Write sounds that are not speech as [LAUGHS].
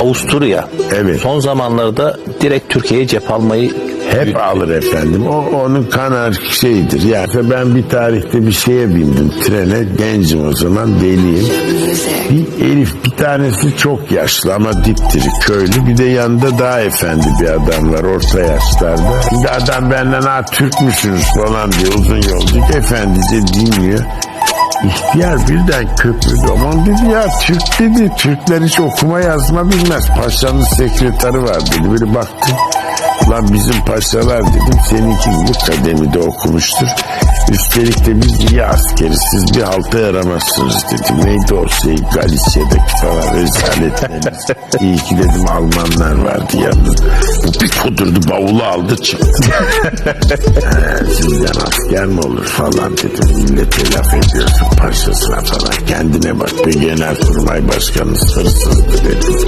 Avusturya Evet. son zamanlarda direkt Türkiye'ye cep almayı Hep alır efendim. O onun kanar şeyidir. Yani ben bir tarihte bir şeye bindim trene. Gencim o zaman deliyim. Bir Elif bir tanesi çok yaşlı ama dipdiri köylü. Bir de yanında daha efendi bir adam var orta yaşlarda. Şimdi adam benden ha Türk müsünüz falan diye uzun yolculuk efendice dinliyor. İhtiyar birden köpürdü. Aman dedi ya Türk dedi. Türkler hiç okuma yazma bilmez. Paşanın sekreteri var dedi. Biri baktı. Lan bizim paşalar dedim seninki gibi kademide okumuştur. Üstelik de biz iyi askeriz siz bir halta yaramazsınız dedim. Neydi o şey Galicia'daki falan rezaletleriniz. [LAUGHS] İyi ki dedim Almanlar vardı yanında. Bu bir kudurdu bavulu aldı çıktı. [LAUGHS] "He, Sizden asker mi olur falan dedim. Millete laf ediyorsun paşasına falan. Kendine bak be genel kurmay başkanı hırsızdı dedim.